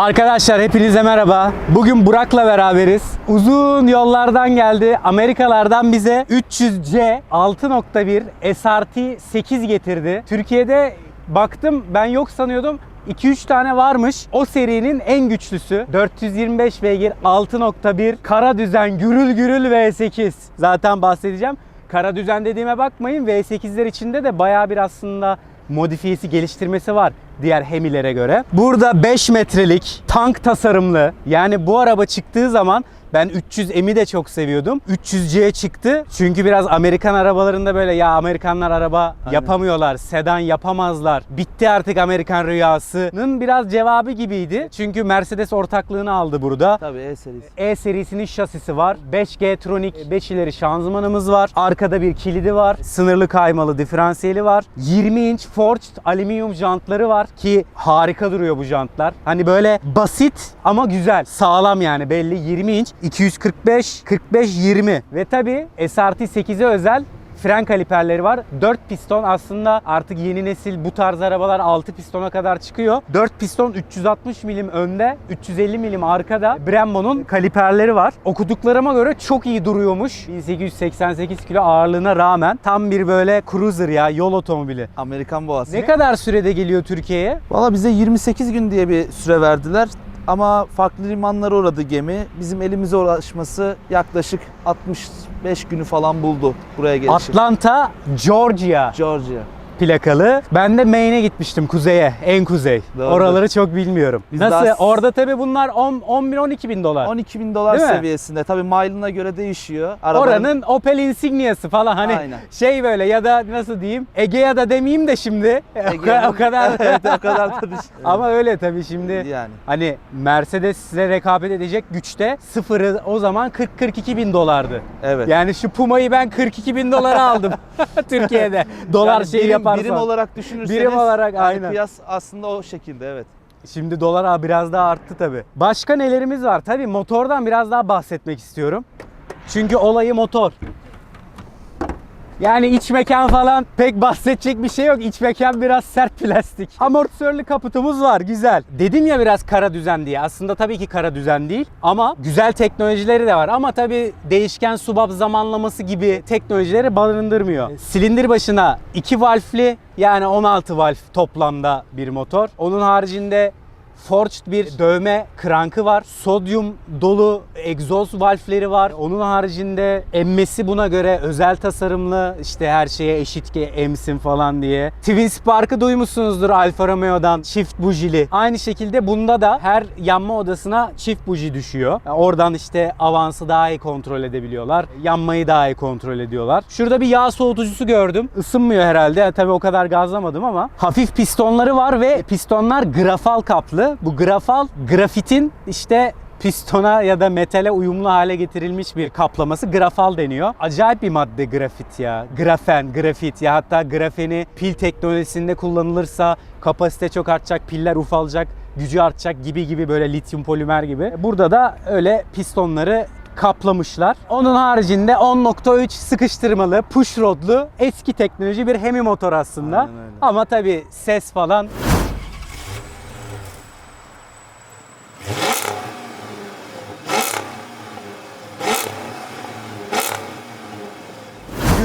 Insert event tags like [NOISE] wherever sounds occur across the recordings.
Arkadaşlar hepinize merhaba. Bugün Burak'la beraberiz. Uzun yollardan geldi. Amerikalardan bize 300C 6.1 SRT 8 getirdi. Türkiye'de baktım ben yok sanıyordum. 2-3 tane varmış. O serinin en güçlüsü 425 beygir 6.1 kara düzen gürül gürül V8. Zaten bahsedeceğim. Kara düzen dediğime bakmayın. V8'ler içinde de bayağı bir aslında modifiyesi geliştirmesi var diğer Hemi'lere göre. Burada 5 metrelik tank tasarımlı yani bu araba çıktığı zaman ben 300M'i de çok seviyordum. 300C'ye çıktı. Çünkü biraz Amerikan arabalarında böyle ya Amerikanlar araba Aynen. yapamıyorlar, sedan yapamazlar. Bitti artık Amerikan rüyasının biraz cevabı gibiydi. Çünkü Mercedes ortaklığını aldı burada. Tabii E serisi. E serisinin şasisi var. 5G Tronic 5 ileri şanzımanımız var. Arkada bir kilidi var. Sınırlı kaymalı diferansiyeli var. 20 inç forged alüminyum jantları var ki harika duruyor bu jantlar. Hani böyle basit ama güzel. Sağlam yani belli 20 inç 245 45 20 ve tabi SRT 8'e özel fren kaliperleri var. 4 piston aslında artık yeni nesil bu tarz arabalar 6 pistona kadar çıkıyor. 4 piston 360 milim önde, 350 milim arkada. Brembo'nun kaliperleri var. Okuduklarıma göre çok iyi duruyormuş. 1888 kilo ağırlığına rağmen tam bir böyle cruiser ya yol otomobili. Amerikan boğası. Ne kadar sürede geliyor Türkiye'ye? Valla bize 28 gün diye bir süre verdiler. Ama farklı limanlara uğradı gemi. Bizim elimize ulaşması yaklaşık 65 günü falan buldu buraya gelişi. Atlanta, Georgia Georgia. Plakalı. Ben de Maine'e gitmiştim kuzeye, en kuzey. Doğrudur. Oraları çok bilmiyorum. Biz Nasıl? daha- Orada tabii bunlar 10 11 12 bin dolar. 12 bin dolar Değil mi? seviyesinde. Tabii mile'ına göre değişiyor. Arabanın- Oranın Opel Insignia'sı falan hani Aynen. şey böyle ya da nasıl diyeyim Egea da demeyeyim de şimdi [LAUGHS] kadar, o kadar [LAUGHS] evet o kadar tabii. [LAUGHS] ama öyle tabii şimdi yani. hani Mercedes'le rekabet edecek güçte sıfırı o zaman 40-42 bin dolardı. Evet. Yani şu Puma'yı ben 42 bin dolara aldım Türkiye'de. Dolar Yani şeyi birim, yaparsan. birim olarak düşünürseniz Birim olarak, yani aynen. kıyas aslında o şekilde evet. Şimdi dolar ha biraz daha arttı tabi. Başka nelerimiz var? Tabi motordan biraz daha bahsetmek istiyorum. Çünkü olayı motor. Yani iç mekan falan pek bahsedecek bir şey yok. İç mekan biraz sert plastik. Amortisörlü kaputumuz var güzel. Dedim ya biraz kara düzen diye. Aslında tabii ki kara düzen değil. Ama güzel teknolojileri de var. Ama tabii değişken subab zamanlaması gibi teknolojileri barındırmıyor. Silindir başına 2 valfli yani 16 valf toplamda bir motor. Onun haricinde Forged bir dövme krankı var. Sodyum dolu egzoz valfleri var. Onun haricinde emmesi buna göre özel tasarımlı. işte her şeye eşit ki emsin falan diye. Twin Spark'ı duymuşsunuzdur Alfa Romeo'dan çift bujili. Aynı şekilde bunda da her yanma odasına çift buji düşüyor. Oradan işte avansı daha iyi kontrol edebiliyorlar. Yanmayı daha iyi kontrol ediyorlar. Şurada bir yağ soğutucusu gördüm. Isınmıyor herhalde. Yani tabii o kadar gazlamadım ama hafif pistonları var ve pistonlar grafal kaplı. Bu grafal grafitin işte pistona ya da metale uyumlu hale getirilmiş bir kaplaması grafal deniyor. Acayip bir madde grafit ya. Grafen, grafit ya hatta grafeni pil teknolojisinde kullanılırsa kapasite çok artacak, piller ufalacak, gücü artacak gibi gibi böyle lityum polimer gibi. Burada da öyle pistonları kaplamışlar. Onun haricinde 10.3 sıkıştırmalı, push rodlu eski teknoloji bir Hemi motor aslında. Ama tabii ses falan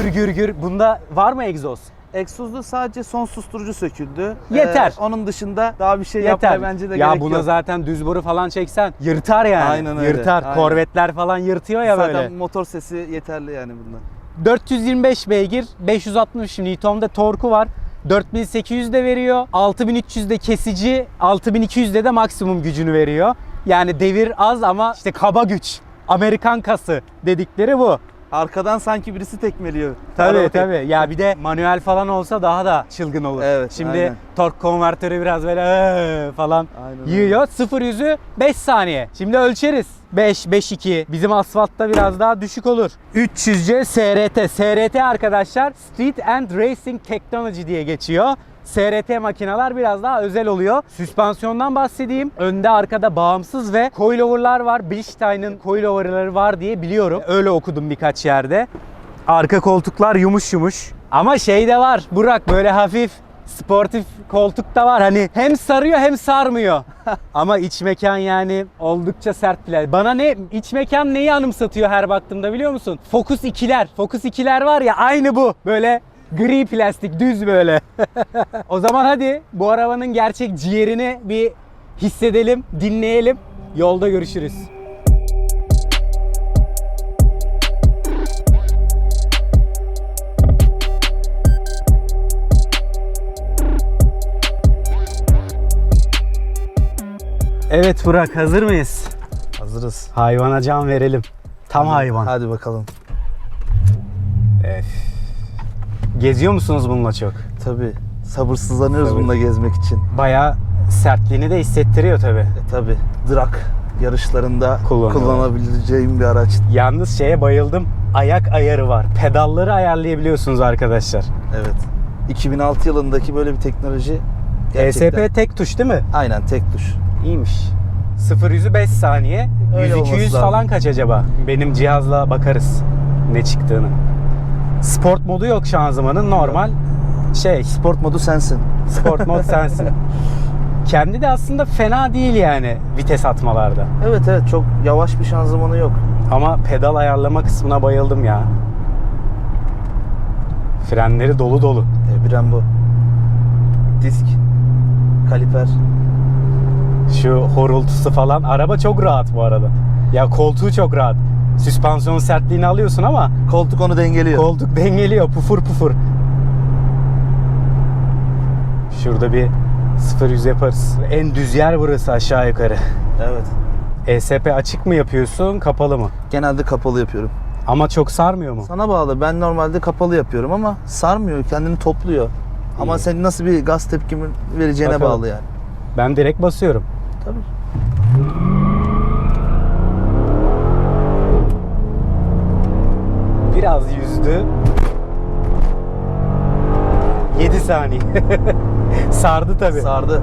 gür gür gür. Bunda var mı egzoz? Egzozda sadece son susturucu söküldü. Yeter. Ee, onun dışında daha bir şey Yeter. yapmaya bence de ya gerek buna yok. zaten düz boru falan çeksen yırtar yani. Aynen öyle, Yırtar. aynen. Korvetler falan yırtıyor ya Zaten böyle. motor sesi yeterli yani bundan. 425 beygir, 560 Nm'de torku var. 4800 de veriyor. 6300 de kesici, 6200'de de maksimum gücünü veriyor. Yani devir az ama işte kaba güç. Amerikan kası dedikleri bu. Arkadan sanki birisi tekmeliyor. Tabii Arabayı. tabii. Ya bir de manuel falan olsa daha da çılgın olur. Evet, Şimdi aynen. tork konvertörü biraz böyle "Ee" falan Aynen yiyor. 0 yüzü 5 saniye. Şimdi ölçeriz. 5, 5, 2. Bizim asfaltta biraz daha düşük olur. 300C SRT. SRT arkadaşlar Street and Racing Technology diye geçiyor. SRT makineler biraz daha özel oluyor. Süspansiyondan bahsedeyim. Önde arkada bağımsız ve coilover'lar var. Bilstein'ın coilover'ları var diye biliyorum. Öyle okudum birkaç yerde. Arka koltuklar yumuş yumuş. Ama şey de var Burak böyle hafif sportif koltuk da var. Hani hem sarıyor hem sarmıyor. [LAUGHS] Ama iç mekan yani oldukça sert plastik. Bana ne iç mekan neyi anımsatıyor her baktığımda biliyor musun? Focus 2'ler. Focus 2'ler var ya aynı bu. Böyle gri plastik düz böyle. [LAUGHS] o zaman hadi bu arabanın gerçek ciğerini bir hissedelim, dinleyelim. Yolda görüşürüz. Evet Burak hazır mıyız? Hazırız. Hayvana can verelim. Tam hayvan. Hadi bakalım. Ef. Geziyor musunuz bununla çok? Tabii. Sabırsızlanıyoruz Tabii. bununla gezmek için. Bayağı sertliğini de hissettiriyor tabi. E, tabii. Drak yarışlarında kullanabileceğim bir araç. Yalnız şeye bayıldım. Ayak ayarı var. Pedalları ayarlayabiliyorsunuz arkadaşlar. Evet. 2006 yılındaki böyle bir teknoloji gerçekten. ESP tek tuş değil mi? Aynen tek tuş. İyiymiş. 0 100'ü 5 saniye. Öyle 100 olması 200 lazım. falan kaç acaba? Benim cihazla bakarız ne çıktığını. Sport modu yok şanzımanın. Normal şey Sport modu sensin. sport mod [LAUGHS] sensin. Kendi de aslında fena değil yani vites atmalarda. Evet evet çok yavaş bir şanzımanı yok. Ama pedal ayarlama kısmına bayıldım ya. Frenleri dolu dolu. E, Brembo. Disk. Kaliper. Şu horultusu falan. Araba çok rahat bu arada. Ya koltuğu çok rahat. Süspansiyon sertliğini alıyorsun ama Koltuk onu dengeliyor. koltuk dengeliyor. Pufur pufur. Şurada bir 0-100 yaparız. En düz yer burası aşağı yukarı. evet. ESP açık mı yapıyorsun, kapalı mı? Genelde kapalı yapıyorum. Ama çok sarmıyor mu? Sana bağlı. Ben normalde kapalı yapıyorum ama sarmıyor. Kendini topluyor. Ama İyi. senin nasıl bir gaz tepkimi vereceğine Bakalım. bağlı yani. Ben direkt basıyorum. Tabii. Biraz yüzdü. 7 saniye. [LAUGHS] Sardı tabi. Sardı.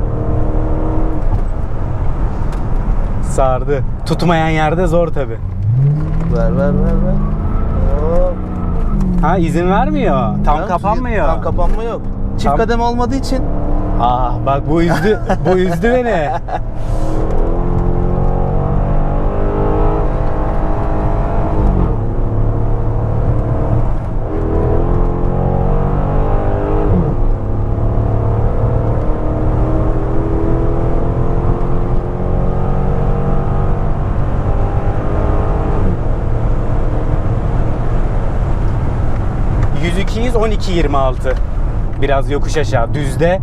Sardı. Tutmayan yerde zor tabi. Ver ver ver ver. Hop. Ha izin vermiyor. Tam Tamam, kapanmıyor. Tam kapanma yok. Çift Tam- kademe olmadığı için Ah bak bu üzdü. bu üzdü beni. %200 12.26 biraz yokuş aşağı düzde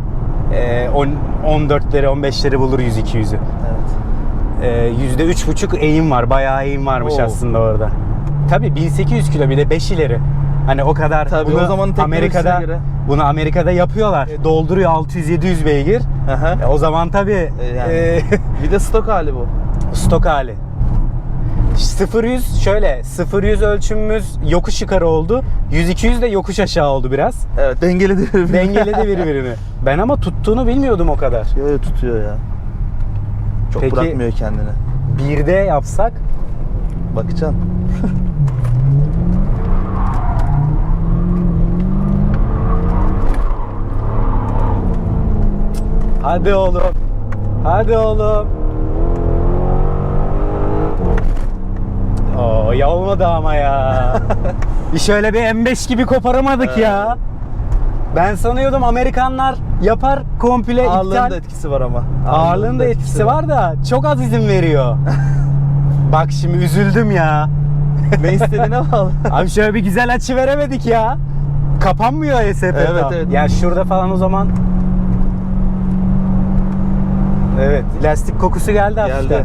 e, on- 14'leri 15'leri bulur 100 200'ü. evet. E, %3.5 eğim var. Bayağı eğim varmış Oo. aslında orada. Tabii 1800 kilo bir de 5 ileri. Hani o kadar Tabii, bunu o teknolojisine Amerika'da göre. bunu Amerika'da yapıyorlar. E, Dolduruyor 600-700 beygir. Aha. E, o zaman tabii E, yani. e, Bir de stok hali bu. stok hali. 0-100 şöyle 0-100 ölçümümüz yokuş yukarı oldu. 100-200 de yokuş aşağı oldu biraz. Evet dengeli de Dengeledi birbirini. [LAUGHS] Ben ama tuttuğunu bilmiyordum o kadar. Yo, tutuyor ya. Çok Peki- bırakmıyor kendini. Bir de yapsak Bakacaksın. [LAUGHS] Hadi oğlum. Hadi oğlum. Oo ya olmadı ama ya. [LAUGHS] bir şöyle bir M5 gibi koparamadık ya. Ben sanıyordum Amerikanlar yapar komple Ağırlığın iptal. da etkisi var ama. Ağırlığın da etkisi var da çok az izin veriyor. [LAUGHS] Bak şimdi üzüldüm ya. ne istediğine [LAUGHS] bağlı. Abi şöyle bir güzel açı veremedik ya. Kapanmıyor ESP Evet, evet. Ya şurada falan o zaman Evet, lastik kokusu geldi hafiften. Geldi.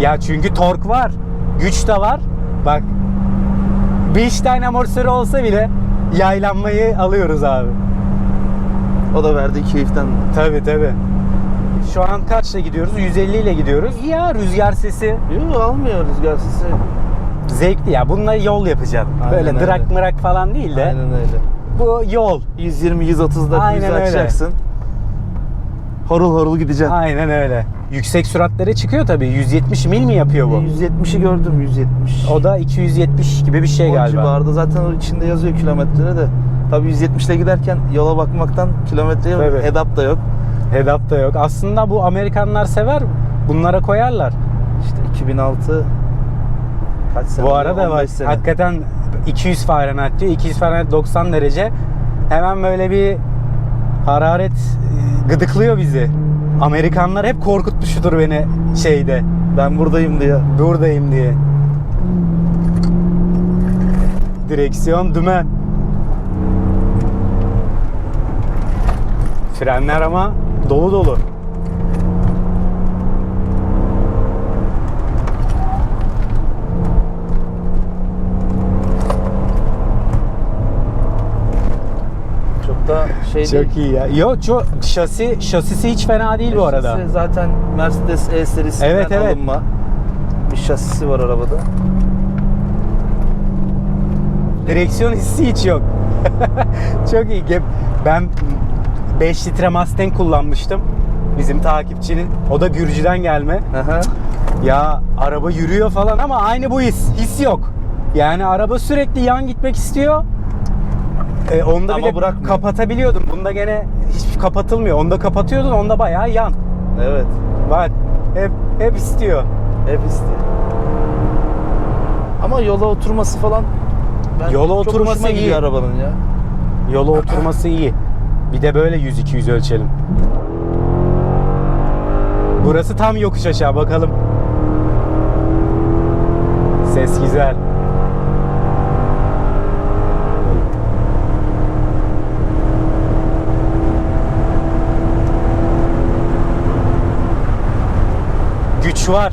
Ya çünkü tork var, güç de var. Bak 5 tane amortisörü olsa bile yaylanmayı alıyoruz abi. O da verdiği keyiften. Tabi tabi. Şu an kaçla gidiyoruz? 150 ile gidiyoruz. İyi ya rüzgar sesi Yok almıyor rüzgar sesi. zevkli ya. Bununla yol yapacaksın. Aynen Böyle öyle. drak mırak falan değil de. Aynen öyle. Bu yol. 120 130'da Aynen yüzü öyle. açacaksın. Horul horul gideceksin. Aynen öyle. Yüksek süratlere çıkıyor tabii. 170 mil mi yapıyor bu? 170'i gördüm 170. O da 270 gibi bir şey o galiba. civarda zaten o içinde yazıyor kilometre de. Tabii 170 ile giderken yola bakmaktan kilometreye Tabii. head da yok. Head-up da yok. Aslında bu Amerikanlar sever. Bunlara koyarlar. İşte 2006 kaç sene? bu arada 15 bak sene. hakikaten 200 Fahrenheit diyor. 200 Fahrenheit 90 derece. Hemen böyle bir hararet e, gıdıklıyor bizi. Amerikanlar hep korkutmuştur beni şeyde. Ben buradayım diye. Buradayım diye. Direksiyon dümen. Frenler ama dolu dolu. Da şey. Çok iyi ya. Yo çok şasi şasisi hiç fena değil bu arada. Şasisi Zaten Mercedes E serisinden Evet, evet. alınma bir şasisi var arabada. Direksiyon hissi hiç yok. [LAUGHS] Çok iyi. Ben 5 litre Mustang kullanmıştım. Bizim takipçinin. O da Gürcü'den gelme. Aha. Ya araba yürüyor falan ama aynı bu his. His yok. Yani araba sürekli yan gitmek istiyor. E, onda Ama bile bırakmıyor. kapatabiliyordum. Bunda gene hiç kapatılmıyor. Onda kapatıyordun. Onda bayağı yan. Evet. Bak hep hep istiyor. Hep istiyor. Ama yola oturması falan ben Yola çok oturması iyi. gidiyor arabanın ya. Yola oturması iyi. Bir de böyle 100-200 ölçelim. Burası tam yokuş aşağı bakalım. Ses güzel. Var.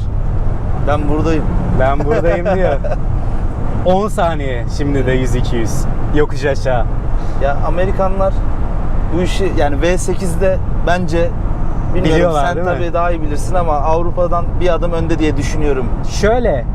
Ben buradayım. Ben buradayım diyor. [LAUGHS] 10 saniye şimdi de 100-200. Yokuş aşağı. Ya Amerikanlar bu işi yani V8'de bence bilmiyorum Biliyorlar, sen mi? tabii daha iyi bilirsin ama Avrupa'dan bir adım önde diye düşünüyorum. Şöyle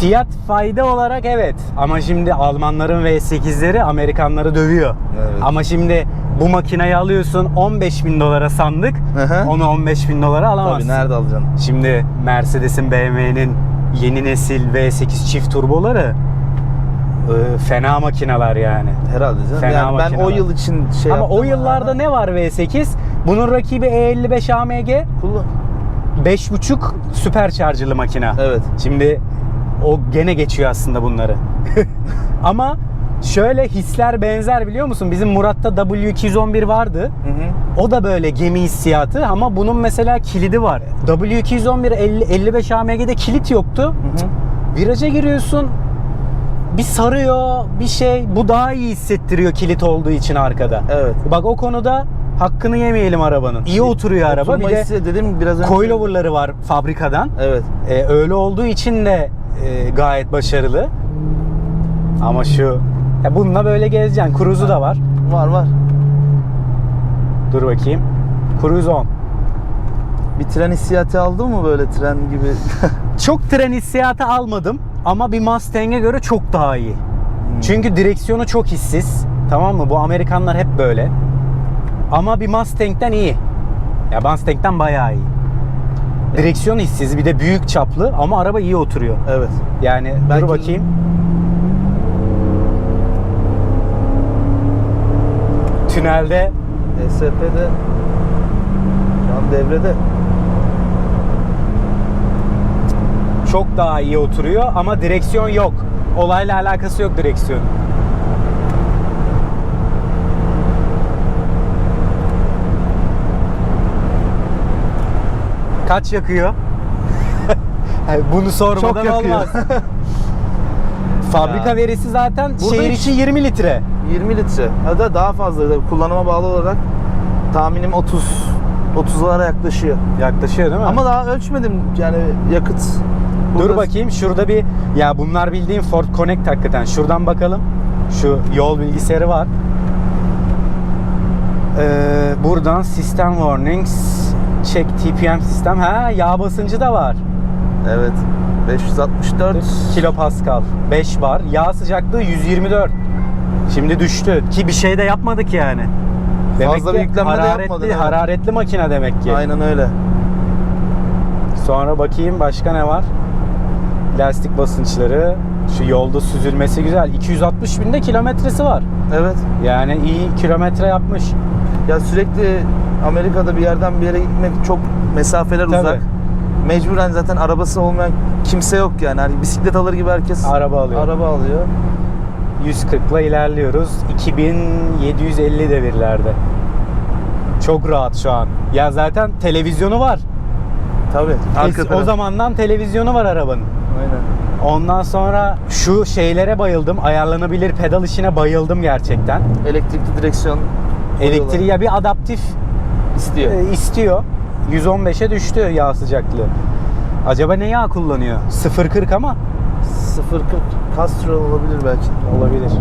fiyat fayda olarak evet ama şimdi Almanların V8'leri Amerikanları dövüyor. Evet. Ama şimdi bu makineyi alıyorsun 15 bin dolara sandık hı. onu 15 bin dolara alamazsın. Tabii nerede alacaksın? Şimdi Mercedes'in BMW'nin yeni nesil V8 çift turboları e, fena makineler yani. Herhalde canım. Fena yani ben o yıl için şey ama o yıllarda ne var V8? Bunun rakibi E E55 AMG Kullan. 5.5 süpercharger'lı makine. Evet. Şimdi o gene geçiyor aslında bunları. [LAUGHS] Ama şöyle hisler benzer biliyor musun? Bizim Murat'ta W211 vardı. Hı hı. O da böyle gemi hissiyatı ama bunun mesela kilidi var. W211 50, 55 AMG'de kilit yoktu. Hı hı. Viraja giriyorsun bir sarıyor bir şey. Bu daha iyi hissettiriyor kilit olduğu için arkada. Evet. Bak o konuda hakkını yemeyelim arabanın. İyi oturuyor araba. Bir Oturma de hissi dedim biraz önce. coilover'ları var fabrikadan. Evet. Ee, öyle olduğu için de e, gayet başarılı. Ama şu ya bununla böyle gezeceksin. Cruise'u da var. Var var. Dur bakayım. Cruise 10. Bir tren hissiyatı aldın mı böyle tren gibi? [LAUGHS] Çok tren hissiyatı almadım ama bir Mustang'e göre çok daha iyi. Çünkü direksiyonu çok hissiz. Tamam mı? Bu Amerikanlar hep böyle. Ama bir Mustang'den iyi. Ya Mustang'den bayağı iyi. Direksiyon hissiz bir de büyük çaplı ama araba iyi oturuyor. evet. Yani Belki- dur bakayım. Tünelde ESP'de şu an devrede. çok daha iyi oturuyor ama direksiyon yok. Olayla alakası yok direksiyon. Kaç yakıyor? [LAUGHS] Yani Bunu sormadan Çok yakıyor. olmaz. [LAUGHS] Fabrika verisi zaten Burada şehir hiç- içi 20 litre. 20 litre. Ya da daha fazla. Kullanıma bağlı olarak tahminim 30 30'lara yaklaşıyor. Yaklaşıyor değil mi? Ama daha ölçmedim yani yakıt. Dur Burada- bakayım şurada bir ya bunlar bildiğim Ford Connect hakikaten. Şuradan bakalım. Şu yol bilgisayarı var. Ee, buradan System Warnings Check TPM sistem. Ha yağ basıncı da var. Evet. 564 Kilopascal. 5 bar. Yağ sıcaklığı 124. Şimdi düştü. Ki bir şey de yapmadık yani. Demek Fazla ki bir yüklenme de hararetli, yapmadın, evet. hararetli makine demek ki. Aynen öyle. Sonra bakayım başka ne var? Lastik basınçları, şu yolda süzülmesi güzel. 260 binde kilometresi var. Evet. Yani iyi kilometre yapmış. Ya sürekli Amerika'da bir yerden bir yere gitmek çok mesafeler Tabii. uzak. Mecburen zaten arabası olmayan kimse yok yani. Hani bisiklet alır gibi herkes Araba alıyor. araba alıyor. 140 ile ilerliyoruz. 2750 devirlerde. Çok rahat şu an. Ya zaten televizyonu var. Tabii. Arka Es- o taraf. zamandan televizyonu var arabanın. Aynen. Ondan sonra şu şeylere bayıldım. Ayarlanabilir pedal işine bayıldım gerçekten. Elektrikli direksiyon Elektriği ya bir adaptif istiyor. e, istiyor. 115'e düştü yağ sıcaklığı. Acaba ne yağ kullanıyor? 0.40 ama 0.40 Castrol olabilir belki. olabilir.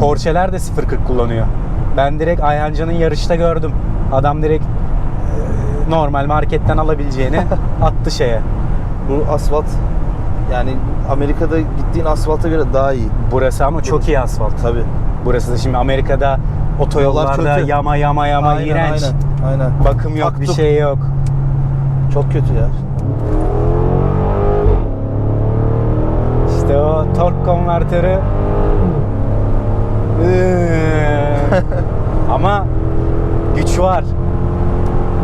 Porsche'ler de 0.40 kullanıyor. Ben direkt Ayhancı'nın yarışta gördüm. Adam direkt e, normal marketten alabileceğini [LAUGHS] attı şeye. Bu asfalt yani Amerika'da gittiğin asfalta göre daha iyi. Burası ama çok iyi asfalt. Tabii. Burası da şimdi Amerika'da Yollar otoyollarda kötü. yama yama yama aynen, iğrenç. Aynen. aynen. Bakım yok, bir Taktuk. şey yok. Çok kötü ya. İşte o tork konvertörü. Iıı. Ama güç var.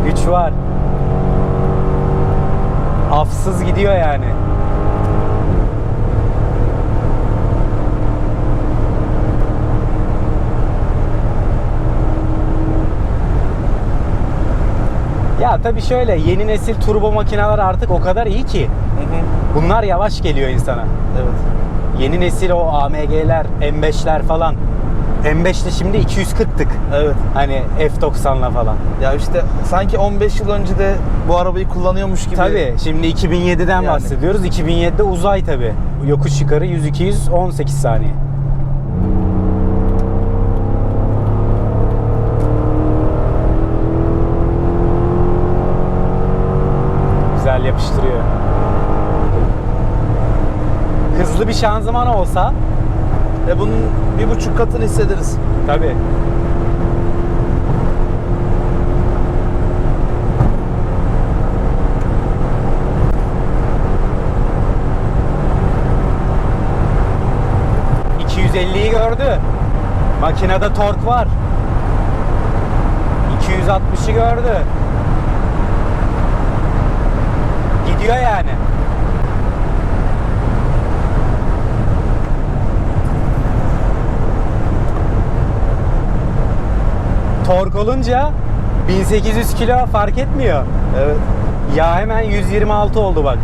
Güç var. Afsız gidiyor yani. Ya tabii şöyle yeni nesil turbo makineler artık o kadar iyi ki bunlar yavaş geliyor insana. Evet. Yeni nesil o AMG'ler, M5'ler falan. M5'te şimdi 240'tık. Evet. Hani F90'la falan. Ya işte sanki 15 yıl önce de bu arabayı kullanıyormuş gibi. Tabii şimdi 2007'den Yani. bahsediyoruz. 2007'de uzay tabii. Yokuş yukarı 100-200 18 saniye. Güzel yapıştırıyor. Hızlı bir şanzıman olsa E bunun bir buçuk katını hissederiz. tabii. ...250'yi gördü. Makinede tork var. 260'ı gördü. Gidiyor yani. Tork olunca 1800 kilo fark etmiyor. Evet. Ya hemen 126 oldu bak.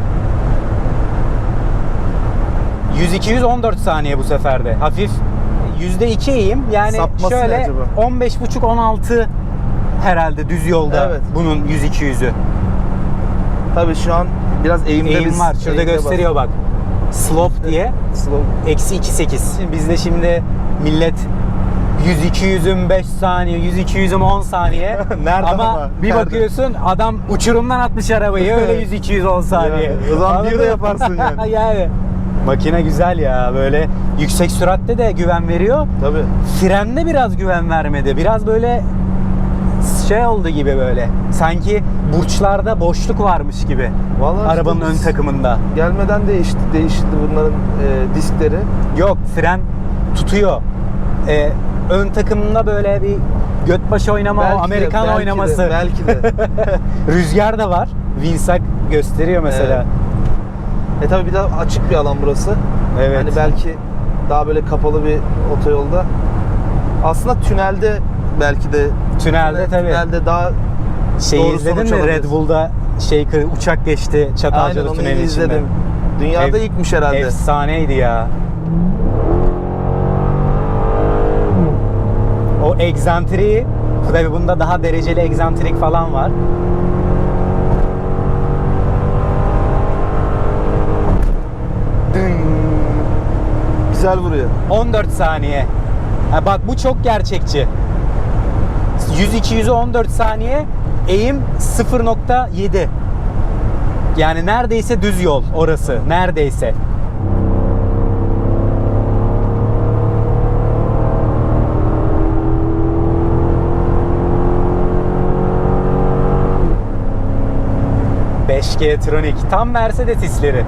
100-200 14 saniye bu seferde. Hafif %2 eğim. Yani Sapması şöyle acaba? 15,5-16 herhalde düz yolda Evet. bunun 100-200'ü. Tabii şu an biraz eğimde Eğim biz- var. Şurada eğimde gösteriyor bak. Slope diye. Slow. Eksi 2.8. Bizde şimdi millet 100-200'üm 5 saniye, 100-200'üm 10 saniye. [LAUGHS] Nerede ama? ama? bir Nerede? bakıyorsun adam uçurumdan atmış arabayı öyle 100-210 saniye. Yani, o zaman bir de yaparsın [LAUGHS] yani. yani. Makine güzel ya böyle yüksek süratte de güven veriyor. Tabii. Frende biraz güven vermedi. Biraz böyle şey oldu gibi böyle. Sanki burçlarda boşluk varmış gibi. Vallahi Arabanın işte ön takımında. Gelmeden değişti, değişti bunların e, diskleri. Yok fren tutuyor. Ee, ön takımında böyle bir göt başı oynama, o Belki de, Amerikan belki de, oynaması. belki de. [LAUGHS] Rüzgar da var. Winsack gösteriyor mesela. E tabii bir de açık bir alan burası. Evet. Hani belki daha böyle kapalı bir otoyolda. Aslında tünelde belki de Tünelde tabii. Tünelde daha Şeyi doğru izledin mi? Red. Bull'da şey uçak geçti Aynen Çatalcalı onu tüneli içinde. izledim. Dünyada Ef- ilkmiş herhalde. Efsaneydi ya. O egzantriği tabii bunda daha dereceli egzantrik falan var. Güzel vuruyor. 14 saniye. Ha bak bu çok gerçekçi. 100-200'e saniye. Eğim 0.7. Yani neredeyse düz yol orası. Neredeyse. G-Tronic. Tam Mercedes hisleri.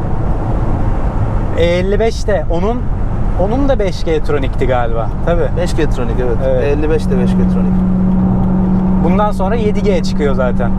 E55'te onun onun da 5G Tronic'ti galiba. Tabii. 5G Tronic evet. evet. 55'te 5G Tronic. Bundan sonra 7G çıkıyor zaten.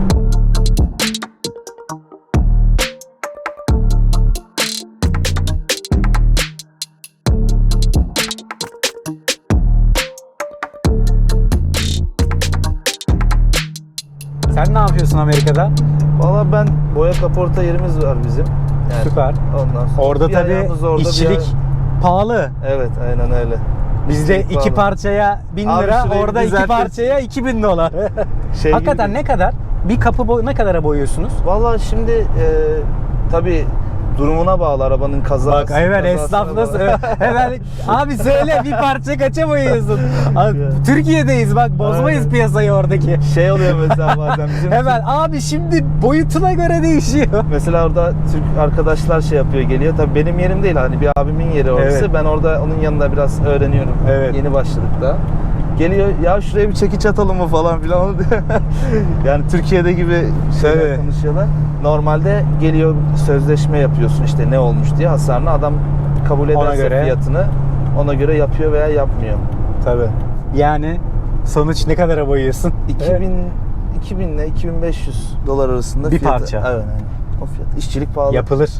Sen ne yapıyorsun Amerika'da? Valla ben boya kaporta yerimiz var bizim. Yani Süper. Ondan sonra Orada bir tabii ayağımız orada, bir işçilik ay- pahalı. Evet aynen öyle. Bizde iki pahalı. parçaya 1000 Abi lira, şurayı orada iki düzeltin. parçaya 2000 dolar. [LAUGHS] Şey Hakikaten gibi- ne kadar? Bir kapı boy ne kadara boyuyorsunuz? Valla şimdi e, tabii durumuna bağlı arabanın kazası. Bak hemen esnaf nasıl hemen abi söyle bir parça kaça boyuyorsun? Abi, Ya. Türkiye'deyiz bak bozmayız Aynen. piyasayı oradaki. Şey oluyor mesela bazen bizim Hemen abi şimdi boyutuna göre değişiyor. Mesela orada Türk arkadaşlar şey yapıyor geliyor. Tabii benim yerim değil hani bir abimin yeri orası. Evet. Ben orada onun yanında biraz öğreniyorum. Evet. Yeni başladık da. Geliyor ya şuraya bir çekiç atalım mı falan filan. [LAUGHS] Yani Türkiye'de gibi şeyler Tabii. konuşuyorlar. Normalde geliyor sözleşme yapıyorsun işte ne olmuş diye hasarını adam kabul Ona ederse göre. fiyatını ona göre yapıyor veya yapmıyor. Tabii. Yani sonuç ne kadara boyuyorsun? [LAUGHS] 2000 2000 ile 2500 dolar arasında Bir fiyatı. parça. Evet aynen. O fiyat. İşçilik pahalı. Yapılır.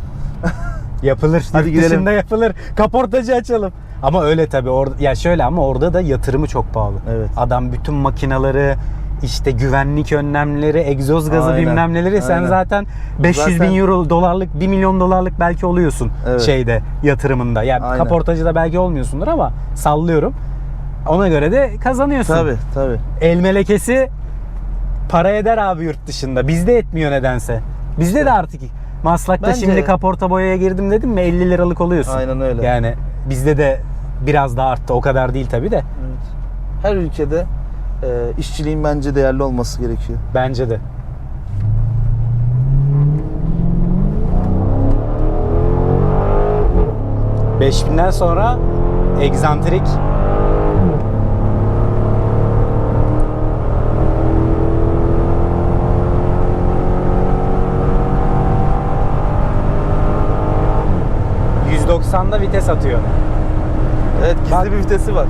[LAUGHS] yapılır. Hadi Yurt gidelim. dışında yapılır. Kaportacı açalım. Ama öyle tabii orada ya şöyle ama orada da yatırımı çok pahalı. Evet. Adam bütün makinaları işte güvenlik önlemleri, egzoz gazı Aynen, bilmem neleri sen aynen. zaten 500 Zaten- bin euro dolarlık 1 milyon dolarlık belki oluyorsun Evet. şeyde yatırımında. Ya Aynen. kaportacıda belki olmuyorsundur ama sallıyorum. Ona göre de kazanıyorsun. Tabii tabii. El melekesi para eder abi yurt dışında. Bizde etmiyor nedense. Bizde de artık Maslak'ta Bence- şimdi kaporta boyaya girdim dedim mi 50 liralık oluyorsun. Aynen öyle. Yani bizde de biraz daha arttı. O kadar değil tabii de. Evet. Her ülkede e, işçiliğin bence değerli olması gerekiyor. Bence de. ...5000'den sonra... ...egzantrik... ...190'da vites atıyor. Evet gizli Bak- bir vitesi var.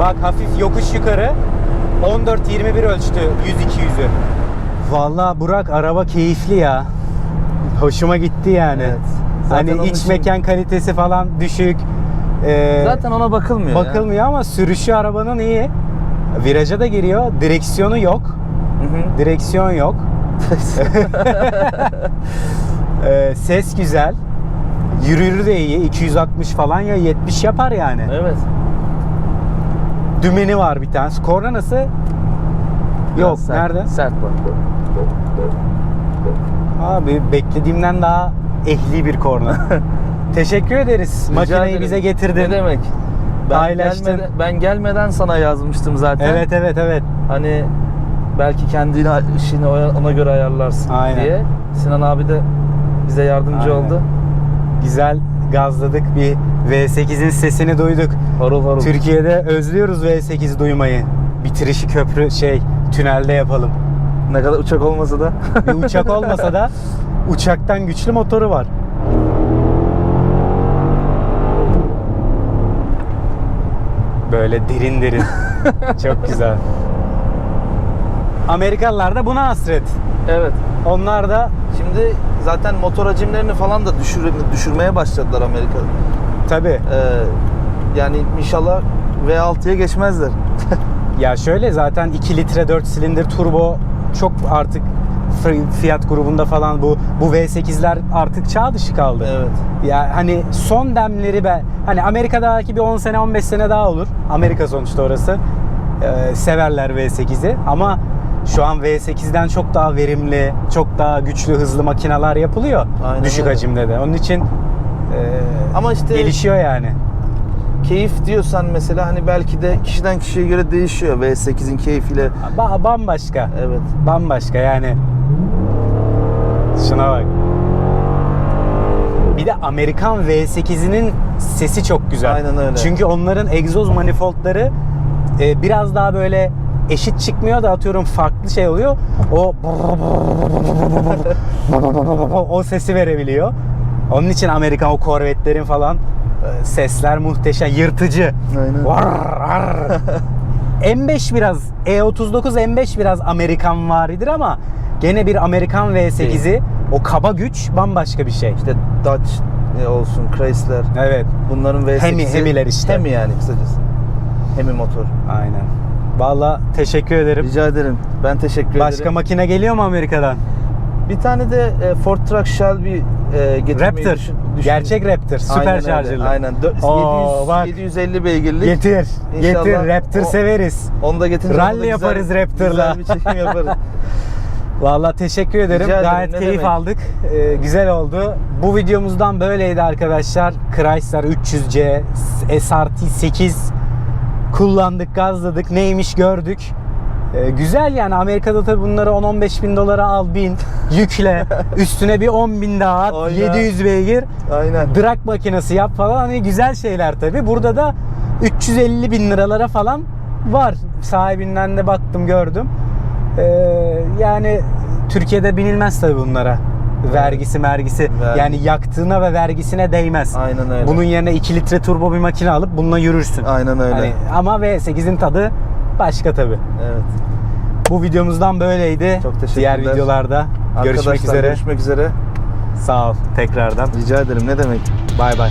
Bak hafif yokuş yukarı 14-21 ölçtü 100-200'ü. Vallahi Burak araba keyifli ya. Hoşuma gitti yani. Evet. Zaten hani iç için- mekan kalitesi falan düşük. Ee, Zaten ona bakılmıyor ya. bakılmıyor ama sürüşü arabanın iyi. Viraja da giriyor. Direksiyonu yok. Hı hı. Direksiyon yok. [LAUGHS] [LAUGHS] Ee, ses güzel. Yürürü de iyi. 260 falan ya 70 yapar yani. evet. Dümeni var bir tane. Korna nasıl? Yok. Biraz sert- Nerede? Sert var. Abi beklediğimden daha ehli bir korna. [LAUGHS] Teşekkür ederiz. Rica Makineyi ederim. bize getirdin. Ne demek? Ben Paylaştın. gelmeden, ben gelmeden sana yazmıştım zaten. Evet evet evet. Hani belki kendini işini ona ona göre ayarlarsın Aynen. diye. Sinan abi de bize yardımcı Aynen. oldu. Güzel gazladık bir V8'in sesini duyduk. Harul harul. Türkiye'de özlüyoruz V8 duymayı. Bitirişi köprü şey tünelde yapalım. Ne kadar uçak olmasa da. Bir uçak olmasa da [LAUGHS] uçaktan güçlü motoru var. Böyle derin derin. [LAUGHS] Çok güzel. Amerikalılar da buna hasret. evet. Onlar da Şimdi zaten motor hacimlerini falan da düşür, düşürmeye başladılar Amerika'da. tabi Ee, yani inşallah V6'ya geçmezler. [LAUGHS] ya şöyle zaten 2 litre 4 silindir turbo çok artık fi- fiyat grubunda falan bu bu V8'ler artık çağ dışı kaldı. Evet. Ya hani son demleri ben hani Amerika'daki bir 10 sene 15 sene daha olur. Amerika sonuçta orası. Ee, severler V8'i ama şu an V8'den çok daha verimli, çok daha güçlü, hızlı makineler yapılıyor. Aynen düşük öyle. hacimde de. Onun için e, Ama işte gelişiyor yani. keyif diyorsan mesela hani belki de kişiden kişiye göre değişiyor V8'in keyfiyle. Ba- bambaşka. Evet. Bambaşka yani. Şuna bak. Bir de Amerikan V8'inin sesi çok güzel. Aynen öyle. Çünkü onların egzoz manifoldları e, biraz daha böyle eşit çıkmıyor da atıyorum farklı şey oluyor. O [LAUGHS] o sesi verebiliyor. Onun için Amerikan o korvetlerin falan e, sesler muhteşem, yırtıcı. Aynen. Var, var. [LAUGHS] M5 biraz E39 M5 biraz Amerikan varidir ama gene bir Amerikan V8'i o kaba güç bambaşka bir şey. İşte Dodge olsun, Chrysler. Evet. Bunların V8'i. Hemi- Hemiler işte. Hemi yani kısacası. Hemi motor. Aynen. Valla teşekkür ederim. Rica ederim. Ben teşekkür Başka ederim. makine geliyor mu Amerika'dan? Bir tane de e, Ford Truck Shelby e, getirmeyi Raptor. düşün- düşün- Gerçek Raptor. Süper şarjlı. Aynen. Dö- Oo, 700, bak. 750 beygirlik. Getir. İnşallah Getir. Raptor o- severiz. Onu da getirince Rally da güzel- yaparız Raptor'la. Güzel bir çekim yaparız. [LAUGHS] Valla teşekkür ederim. Rica ederim, Gayet ne keyif demek. aldık. Ee, güzel oldu. Bu videomuzdan böyleydi arkadaşlar. Chrysler 300C SRT 8 kullandık, gazladık. Neymiş gördük. Ee, güzel yani Amerika'da tabii bunları 10-15 bin dolara al bin [LAUGHS] yükle üstüne bir 10 bin daha at Aynen. 700 beygir Aynen. drag makinesi yap falan hani güzel şeyler tabi. Burada da 350 bin liralara falan var. Sahibinden de baktım gördüm. Ee, yani Türkiye'de binilmez tabi bunlara. Vergisi mergisi. Vergi. Yani yaktığına ve vergisine değmez. Aynen öyle. Bunun yerine 2 litre turbo bir makine alıp bununla yürürsün. Aynen öyle. Hani ama V8'in tadı başka tabi. Evet. Bu videomuzdan böyleydi. Çok Diğer teşekkürler. videolarda görüşmek üzere. Görüşmek üzere. Sağ ol tekrardan. Rica ederim. Ne demek? Bay bay.